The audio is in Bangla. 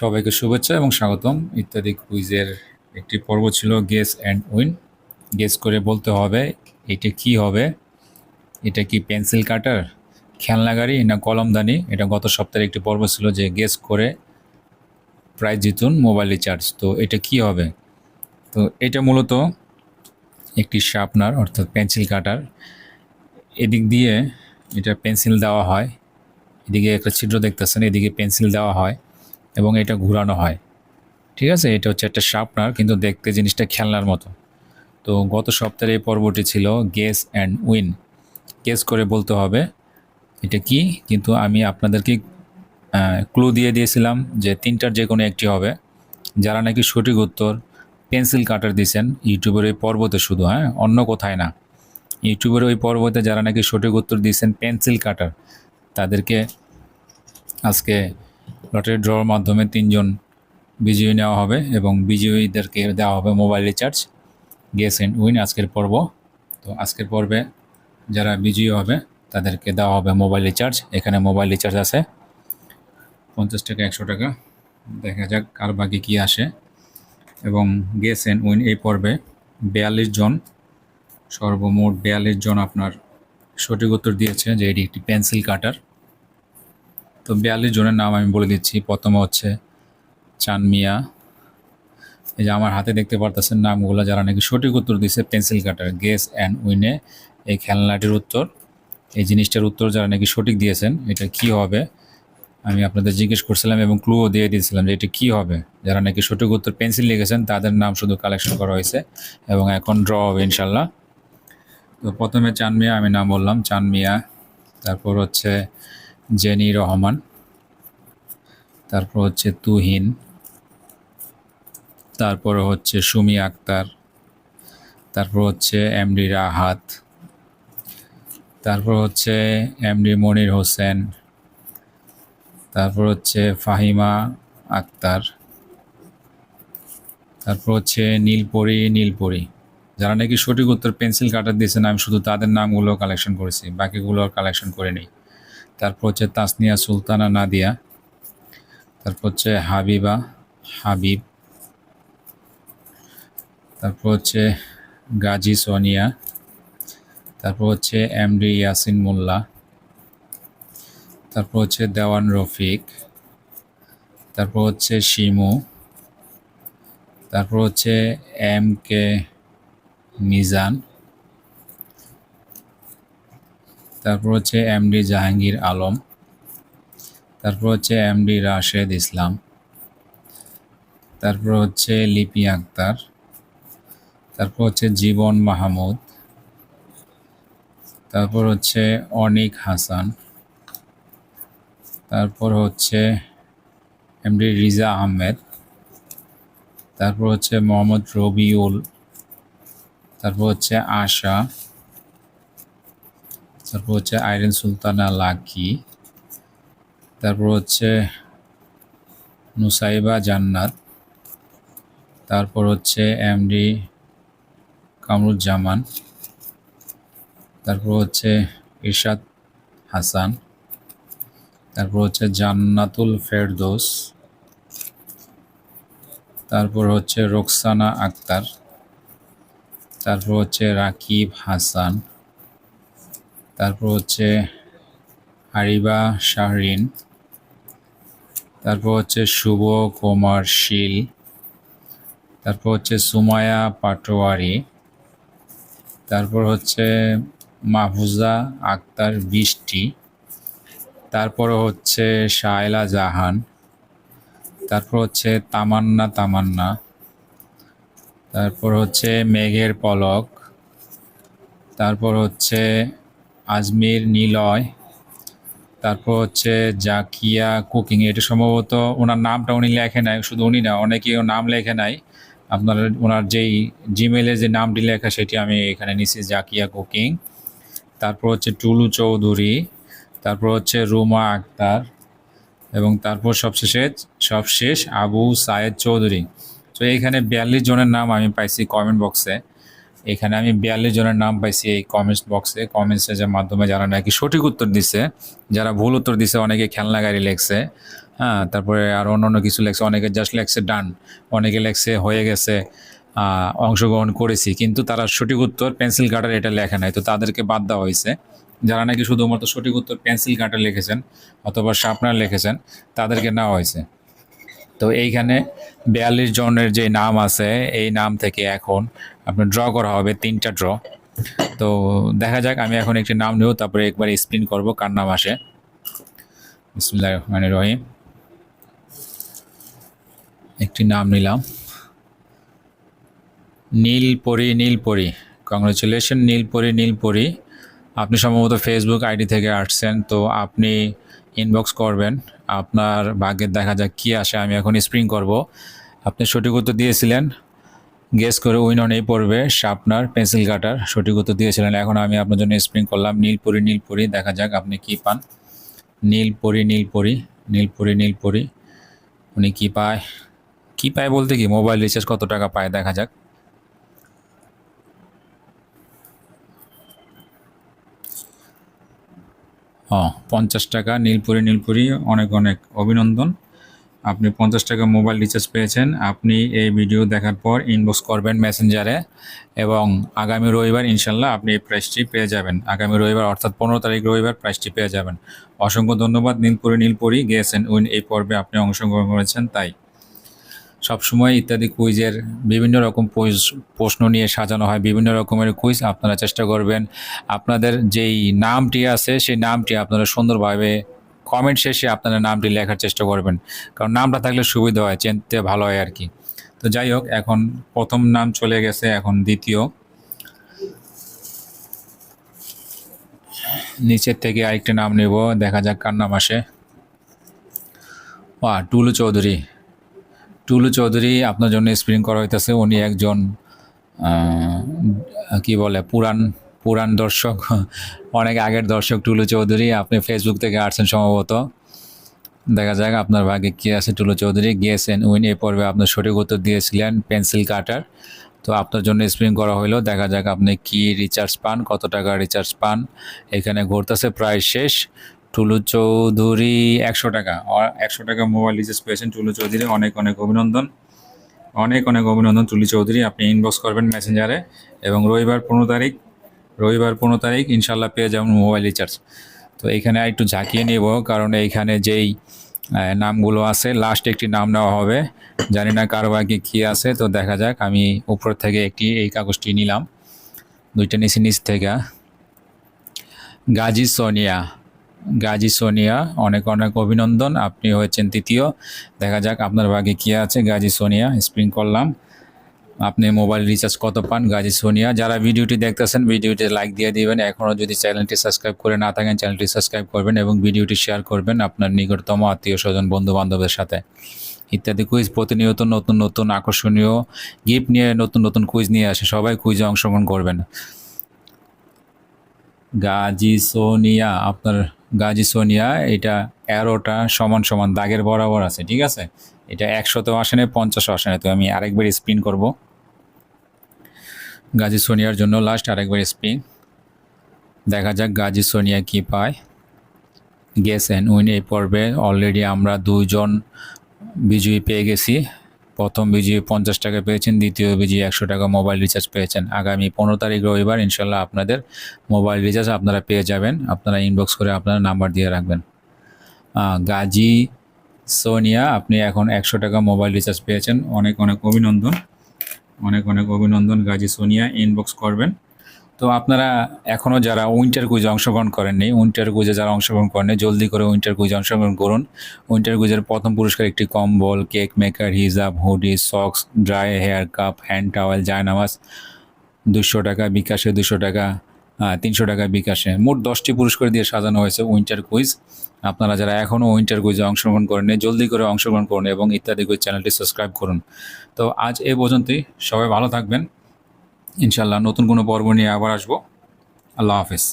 সবাইকে শুভেচ্ছা এবং স্বাগতম। ইত্যাদি কুইজের একটি পর্ব ছিল গেস অ্যান্ড উইন গেস করে বলতে হবে, এটা কি হবে? এটা কি পেন্সিল কাটার খেলনা গাড়ি না কলমদানি এটা গত সপ্তাহের একটি পর্ব ছিল যে গেস করে প্রাইজ জিতুন মোবাইল রিচার্জ তো এটা কি হবে? তো এটা মূলত একটি শার্পনার অর্থাৎ পেন্সিল কাটার এদিক দিয়ে এটা পেন্সিল দেওয়া হয়, এদিকে একটা ছিদ্র দেখতেছেন, এদিকে পেন্সিল দেওয়া হয়। এবং এটা ঘোরানো হয়। ঠিক আছে? এটা হচ্ছে একটা শার্পনার, কিন্তু দেখতে জিনিসটা খেলনার মতো। তো গত সপ্তাহের এই পর্বটি ছিল গেস অ্যান্ড উইন। গেস করে বলতে হবে, এটা কি? কিন্তু আমি আপনাদেরকে ক্লু দিয়ে দিয়েছিলাম যে তিনটার যে কোনো একটি হবে। যারা নাকি সঠিক উত্তর পেন্সিল কাটার দিয়েছেন ইউটিউবের ওই পর্বতে শুধু হ্যাঁ? অন্য কোথায় না। ইউটিউবের ওই পর্বতে যারা নাকি সঠিক উত্তর দিয়েছেন পেন্সিল কাটার, তাদেরকে আজকে লটারি ড্রর মাধ্যমে তিনজন বিজয়ী নেওয়া হবে এবং বিজয়ীদেরকে দেওয়া হবে mobile recharge guess and win আজকের পর্ব। তো আজকের পর্বে যারা বিজয়ী হবে, তাদেরকে দেওয়া হবে মোবাইল রিচার্জ এখানে মোবাইল রিচার্জ আছে। পঞ্চাশ টাকা, একশো টাকা। দেখা যাক কার বাকি কী আসে। এবং গেস অ্যান্ড উইন এই পর্বে বিয়াল্লিশ জন, সর্বমোট বিয়াল্লিশ জন আপনার সঠিক উত্তর দিয়েছে যে এটি একটি পেন্সিল কাটার তো বিয়াল্লিশ জনের নাম আমি বলে দিচ্ছি। প্রথমে হচ্ছে চান মিয়া এই যে আমার হাতে দেখতে পারতেছেন নামগুলো, যারা নাকি সঠিক উত্তর দিয়েছে পেন্সিল কাটার, গেস অ্যান্ড উইনে, এই খেলনাটির উত্তর। এই জিনিসটার উত্তর যারা নাকি সঠিক দিয়েছেন, এটা কি হবে? আমি আপনাদের জিজ্ঞেস করছিলাম এবং ক্লুও দিয়ে দিয়েছিলাম যে এটা কী হবে। যারা নাকি সঠিক উত্তর পেন্সিল লিখেছেন, তাদের নাম শুধু কালেকশন করা হয়েছে এবং এখন ড্র হবে ইনশাল্লাহ তো প্রথমে চান মিয়া আমি নাম বললাম চান মিয়া তারপর হচ্ছে জেনি রহমান, তারপর হচ্ছে তুহিন, তারপর হচ্ছে সুমি আক্তার, তারপর হচ্ছে এমডি রাহাত, তারপর হচ্ছে এমডি মনির হোসেন, তারপর হচ্ছে ফাহিমা আক্তার, তারপর হচ্ছে নীলপরি নীলপরি। যারা নাকি সঠিক উত্তর পেন্সিল কাটার দিয়েছেন আমি শুধু তাদের নামগুলো কালেকশন করেছি, বাকিগুলো কালেকশন করে নিই তারপর হচ্ছে তাসনিয়া সুলতানা নাদিয়া, তারপর হচ্ছে হাবিবা, হাবিব, তারপর হচ্ছে গাজী সোনিয়া, তারপর হচ্ছে এমডি ইয়াসিন মোল্লা, তারপর হচ্ছে দেওয়ান রফিক, তারপর হচ্ছে শিমু, তারপর হচ্ছে এম কে মিজান তারপর হচ্ছে এমডি জাহাঙ্গীর আলম, তারপর হচ্ছে এমডি রাশেদ ইসলাম, তারপর হচ্ছে লিপি আক্তার, তারপর হচ্ছে জীবন মাহমুদ, তারপর হচ্ছে অনিক হাসান, তারপর হচ্ছে এমডি রিজা আহমেদ, তারপর হচ্ছে মোহাম্মদ রবিউল, তারপর হচ্ছে আশা তারপর হচ্ছে আইরেন সুলতানা লাকি। তারপর হচ্ছে নুসাইবা জান্নাত। তারপর হচ্ছে এমডি কামরুজ্জামান। তারপর হচ্ছে ইরশাদ হাসান। তারপর হচ্ছে জান্নাতুল ফেরদোস। তারপর হচ্ছে রোকসানা আক্তার। তারপর হচ্ছে রাকিব হাসান। তারপর হচ্ছে হারিবা শাহরিন, তারপর হচ্ছে শুভ কুমার শীল, তারপর হচ্ছে সুমায়া পাটোয়ারি, তারপর হচ্ছে মাহফুজা আক্তার বৃষ্টি, তারপর হচ্ছে শায়লা জাহান, তারপর হচ্ছে তামান্না তামান্না, তারপর হচ্ছে মেঘের পলক, তারপর হচ্ছে আজমির, নিলয়, তারপর হচ্ছে জাকিয়া কুকিং, এটা সম্ভবত ওনার নামটা উনি লেখে নাই, শুধু উনি না অনেকেও নাম লেখে নাই। আপনার, ওনার যেই জিমেলে যে নামটি লেখা, সেটি আমি এখানে নিছি, জাকিয়া কুকিং। তারপর হচ্ছে টুলু চৌধুরী, তারপর হচ্ছে রুমা আক্তার, এবং তারপর সবশেষে, সবশেষ আবু সায়েদ চৌধুরী। তো এইখানে বিয়াল্লিশ জনের নাম আমি পাইছি কমেন্ট বক্সে এখানে আমি বিয়াল্লিশ জনের নাম পাইছি এই কমেন্টস বক্সে কমেন্টসের মাধ্যমে যারা নাকি সঠিক উত্তর দিছে, যারা ভুল উত্তর দিছে, অনেকে খেলনা গাড়ি লেখছে হ্যাঁ তারপরে আর অন্য অন্য কিছু লেখছে, অনেকে জাস্ট লেখছে ডান অনেকে লেখছে হয়ে গেছে অংশগ্রহণ করেছি, কিন্তু তারা সঠিক উত্তর পেন্সিল কাটার এটা লেখা নাই। তো তাদেরকে বাদ দেওয়া হয়েছে। যারা নাকি শুধুমাত্র সঠিক উত্তর পেন্সিল কাটার লিখেছেন অথবা শার্পনার লিখেছেন, তাদেরকে নেওয়া হয়েছে। তো এইখানে বিয়াল্লিশ জনের যে নাম আছে, এই নাম থেকে এখন আপনার ড্র করা হবে, তিনটা ড্র তো দেখা যাক, আমি এখন একটি নাম নেব, তারপরে একবার স্পিন করব, কার নাম আসে। রহমান রহিম একটি নাম নিলাম। নীলপরি নীলপরি। কংগ্রেচুলেশন নীলপরি নীলপরি। আপনি সম্ভবত ফেসবুক আইডি থেকে আসছেন, তো আপনি ইনবক্স করবেন। আপনার ভাগ্যের দেখা যাক কী আসে, আমি এখন স্প্রিং করব। আপনি সঠিক উত্তর দিয়েছিলেন। গেস করে উইন অন এই পড়বে শার্পনার পেন্সিল কাটার সঠিক উত্তর দিয়েছিলেন। এখন আমি আপনার জন্য স্প্রিং করলাম। নীলপরি নীলপরি দেখা যাক আপনি কি পান। নীলপরি নীলপরি নীলপরি নীলপরি উনি কি পায়? কি পায় বলতে কি? মোবাইল রিচার্জ কত টাকা পায় দেখা যাক। ও পঞ্চাশ টাকা। নীলপুরি নীলপুরি অনেক অনেক। অভিনন্দন। আপনি পঞ্চাশ টাকা মোবাইল রিচার্জ পেয়েছেন। আপনি এই ভিডিও দেখার পর ইনবক্স করবেন মেসেঞ্জারে এবং আগামী রবিবার ইনশাল্লাহ আপনি এই প্রাইসটি পেয়ে যাবেন। আগামী রবিবার অর্থাৎ পনেরো তারিখ রবিবার প্রাইসটি পেয়ে যাবেন। অসংখ্য ধন্যবাদ নীলপুরি নীলপুরি গিয়েছেন উইন এই পর্বে আপনি অংশগ্রহণ করেছেন, তাই। সবসময় ইত্যাদি কুইজের বিভিন্ন রকম প্রশ্ন নিয়ে সাজানো হয়, বিভিন্ন রকমের কুইজ আপনারা চেষ্টা করবেন। আপনাদের যেই নামটি আছে, সেই নামটি আপনারা সুন্দরভাবে কমেন্ট শেষে আপনারা নামটি লেখার চেষ্টা করবেন। কারণ নামটা থাকলে সুবিধা হয়, চিনতে ভালো হয় আর কি তো যাই হোক, এখন প্রথম নাম চলে গেছে, এখন দ্বিতীয়। নিচের থেকে আরেকটা নাম নেব, দেখা যাক কার নাম আসে। ওয়া, টুলু চৌধুরী। টুলু চৌধুরী আপনার জন্য স্প্রিং করা হইতেছে, উনি একজন কি বলে, পুরান পুরান দর্শক, অনেক আগের দর্শক টুলু চৌধুরী, আপনি ফেসবুক থেকে আসছেন সম্ভবত। দেখা যাক আপনার ভাগে কী আছে টুলু চৌধুরী গিয়েছেন উইন এই পর্বে আপনার সঠিক উত্তর দিয়েছিলেন, পেন্সিল কাটার। তো আপনার জন্য স্প্রিং করা হলো দেখা যাক আপনি কি রিচার্জ পান, কত টাকা রিচার্জ পান। এখানে ঘুরতেছে প্রায় শেষ। টুলু চৌধুরী, একশো টাকা। একশো টাকা মোবাইল রিচার্জ পেয়েছেন টুলু চৌধুরী, অনেক অনেক অভিনন্দন। অনেক অনেক অভিনন্দন টুলু চৌধুরী, আপনি ইনবক্স করবেন মেসেঞ্জারে এবং রবিবার পনেরো তারিখ রবিবার পনেরো তারিখ ইনশাল্লাহ পেয়ে যাবেন মোবাইল রিচার্জ তো এখানে একটু ঝাঁকিয়ে নেব, কারণ এইখানে যেই নামগুলো আছে লাস্ট একটি নাম নেওয়া হবে। জানি না কার ভাগ্যে কী আছে, তো দেখা যাক, আমি উপর থেকে একটি, এই কাগজটি নিলাম। দুইটা নিচে নিচ থেকে। গাজী সোনিয়া। গাজী সোনিয়া, অনেক অনেক অভিনন্দন আপনি হয়েছেন তৃতীয়। দেখা যাক আপনার ভাগে কী আছে, গাজী সোনিয়া স্প্রিং করলাম। আপনি মোবাইল রিচার্জ কত পান? গাজী সোনিয়া, যারা ভিডিওটি দেখতেছেন ভিডিওটি লাইক দিয়ে দিবেন। এখনও যদি চ্যানেলটি সাবস্ক্রাইব করে না থাকেন চ্যানেলটি সাবস্ক্রাইব করবেন এবং ভিডিওটি শেয়ার করবেন আপনার নিকটতম আত্মীয় স্বজন বন্ধু বান্ধবের সাথে। ইত্যাদি কুইজ প্রতিনিয়ত নতুন নতুন, আকর্ষণীয় গিফট নিয়ে, নতুন নতুন কুইজ নিয়ে আসে। সবাই কুইজে অংশগ্রহণ করবেন। গাজী সোনিয়া, আপনার গাজী সোনিয়া, এটা অ্যারোটা সমান সমান, দাগের বরাবর আছে, ঠিক আছে? এটা একশতেও আসে না পঞ্চাশও আসে তো আমি আরেকবার স্পিন করব। গাজী সোনিয়ার জন্য লাস্ট আরেকবার স্পিন দেখা যাক গাজী সোনিয়া কি পায়। গেছেন উইন এই পর্বে অলরেডি আমরা দুইজন বিজয়ী পেয়ে গেছি। প্রথম বিজয়ী পঞ্চাশ টাকা পেয়েছেন, দ্বিতীয় বিজয়ী একশো টাকা মোবাইল রিচার্জ পেয়েছেন। আগামী পনেরো তারিখ রবিবার ইনশাল্লাহ আপনাদের মোবাইল রিচার্জ আপনারা পেয়ে যাবেন। আপনারা ইনবক্স করে আপনারা নাম্বার দিয়ে রাখবেন। গাজী সোনিয়া, আপনি এখন একশো টাকা মোবাইল রিচার্জ পেয়েছেন। অনেক অনেক অভিনন্দন। অনেক অনেক অভিনন্দন গাজী সোনিয়া ইনবক্স করবেন। তো আপনারা এখনও যারা উইন্টার কুইজে অংশগ্রহণ করেননি উইন্টার কুইজে যারা অংশগ্রহণ করেননি, জলদি করে উইন্টার কুইজে অংশগ্রহণ করুন। উইন্টার কুইজের প্রথম পুরস্কার একটি কম্বল কেক মেকার হিজাব hoodie socks dry hair cup hand towel জায়নামাজ, দুশো টাকা, বিকাশে দুশো টাকা তিনশো টাকা বিকাশে। মোট দশটি পুরস্কার দিয়ে সাজানো হয়েছে উইন্টার কুইজ। আপনারা যারা এখনও উইন্টার কুইজে অংশগ্রহণ করেন জলদি করে অংশগ্রহণ করুন এবং ইত্যাদি কুইজ চ্যানেলটি সাবস্ক্রাইব করুন। তো আজ এ পর্যন্তই। সবাই ভালো থাকবেন। ইনশাল্লাহ নতুন কোনো পর্ব নিয়ে আবার আসব। আল্লাহ হাফিজ।